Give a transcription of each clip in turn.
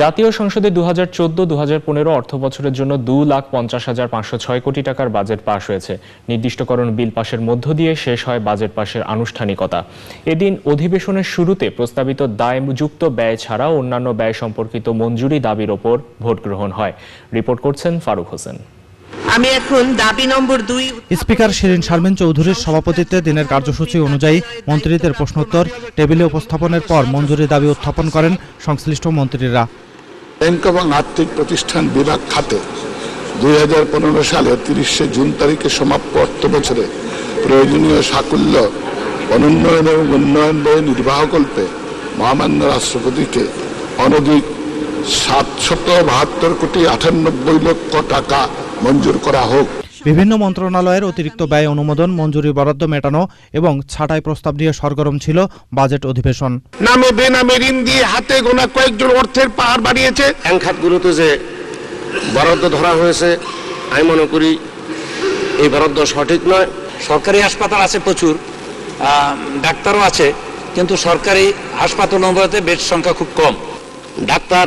জাতীয় সংসদে দু হাজার চোদ্দ দু হাজার পনেরো অর্থ বছরের জন্য দু লাখ পঞ্চাশ হাজার পাঁচশো ছয় কোটি টাকার বাজেট পাশ হয়েছে। নির্দিষ্টকরণ বিল পাশের মধ্য দিয়ে শেষ হয় বাজেট পাশের আনুষ্ঠানিকতা। এদিন অধিবেশনের শুরুতে প্রস্তাবিত দায়যুক্ত ব্যয় ছাড়া অন্যান্য ব্যয় সম্পর্কিত মঞ্জুরি দাবির ওপর ভোট গ্রহণ হয়। রিপোর্ট করছেন ফারুক হোসেন। আমি এখন দাবি নম্বর দুই স্পিকার শিরিন শারমিন চৌধুরীর সভাপতিত্বে দিনের কার্যসূচি অনুযায়ী মন্ত্রীদের প্রশ্নোত্তর টেবিলে উপস্থাপনের পর মঞ্জুরি দাবি উত্থাপন করেন সংশ্লিষ্ট মন্ত্রীরা। ব্যাংক এবং আর্থিক প্রতিষ্ঠান বিভাগ খাতে দুই হাজার পনেরো সালে তিরিশে জুন তারিখে সমাপ্ত অর্থ বছরে প্রয়োজনীয় সাকুল্য অনুন্নয়ন এবং উন্নয়ন ব্যয় নির্বাহকল্পে মহামান্য রাষ্ট্রপতিকে অনধিক সাতশত বাহাত্তর কোটি আটানব্বই লক্ষ টাকা মঞ্জুর করা হোক। বিভিন্ন মন্ত্রণালয়ের অতিরিক্ত ব্যয় অনুমোদন মঞ্জুরি বরাদ্দ মেটানো এবং ছাঁটাই প্রস্তাব নিয়ে সরগরম ছিল বাজেট অধিবেশন। নামে বেনামে ঋণ দিয়ে হাতে গোনা কয়েকজন অর্থের পাহাড় বাড়িয়েছে। খাতগুলোতে যে বরাদ্দ ধরা হয়েছে আমি মনে করি এই বরাদ্দ সঠিক নয়। সরকারি হাসপাতাল আছে প্রচুর ডাক্তারও আছে কিন্তু সরকারি হাসপাতাল নম্বরতে বেড সংখ্যা খুব কম। ডাক্তার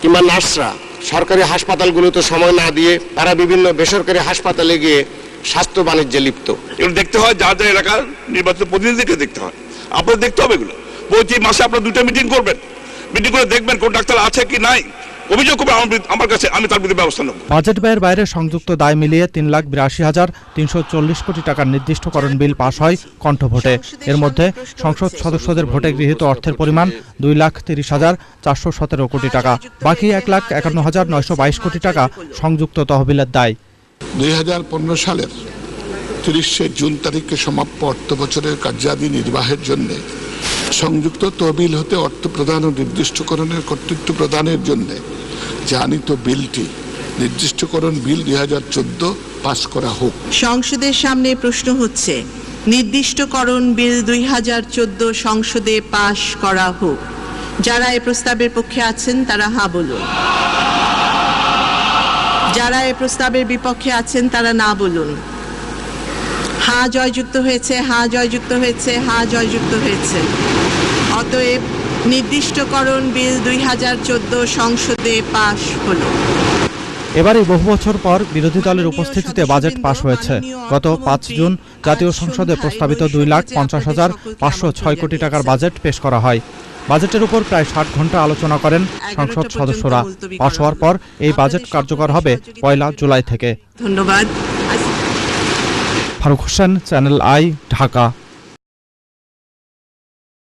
কিংবা নার্সরা সরকারি হাসপাতালগুলোতে সময় না দিয়ে তারা বিভিন্ন বেসরকারি হাসপাতালে গিয়ে স্বাস্থ্য বাণিজ্যে লিপ্ত। এগুলো দেখতে হয় যা যা এলাকার নির্বাচন প্রতিনিধিকে দেখতে হয়। আপনার দেখতে হবে এগুলো। প্রতি মাসে আপনার দুটো মিটিং করবেন। মিটিং করে দেখবেন কোন ডাক্তার আছে কি নাই। অভিযোগ করবে আমার কাছে আমি তার বিরুদ্ধে ব্যবস্থা নেব। বাজেট ব্যয়ের বাইরে সংযুক্ত দায় মিলিয়ে তিন লাখ বিরাশি হাজার তিনশো চল্লিশ কোটি টাকার নির্দিষ্টকরণ বিল পাশ হয় কণ্ঠভোটে। এর মধ্যে সংসদ সদস্যদের ভোটে গৃহীত অর্থের পরিমাণ দুই লাখ তিরিশ হাজার চারশো সতেরো কোটি টাকা। বাকি এক লাখ একান্ন হাজার নয়শো বাইশ কোটি টাকা সংযুক্ত তহবিলের দায়। দুই হাজার পনেরো সালের তিরিশে জুন তারিখে সমাপ্ত অর্থ বছরের কার্যাদি নির্বাহের জন্য সংযুক্ত তহবিল হতে অর্থ প্রদান ও নির্দিষ্টকরণের কর্তৃত্ব প্রদানের জন্য যে আনিত বিলটি নির্দিষ্টকরণ বিল দুই হাজার চোদ্দ পাশ করা হোক। সংসদের সামনে প্রশ্ন হচ্ছে, নির্দিষ্টকরণ বিল দুই হাজার চোদ্দ সংসদে পাশ করা হোক। যারা এ প্রস্তাবের পক্ষে আছেন, তারা হা বলুন। যারা এ প্রস্তাবের বিপক্ষে আছেন, তারা না বলুন। হা জয়যুক্ত হয়েছে হা জয়যুক্ত হয়েছে হা জয়যুক্ত হয়েছে। অতএব নির্দিষ্টকরণ বিল দুই হাজার চোদ্দ সংসদে পাশ হলো। এবারে বহু বছর পর বিরোধী দলের উপস্থিতিতে বাজেট পাশ হয়েছে। গত পাঁচ জুন জাতীয় সংসদে প্রস্তাবিত দুই লাখ পঞ্চাশ হাজার পাঁচশো ছয় কোটি টাকার বাজেট পেশ করা হয়। বাজেটের উপর প্রায় ষাট ঘণ্টা আলোচনা করেন সংসদ সদস্যরা। পাশ হওয়ার পর এই বাজেট কার্যকর হবে পয়লা জুলাই থেকে। ধন্যবাদ। Faruk Hossain channel I Dhaka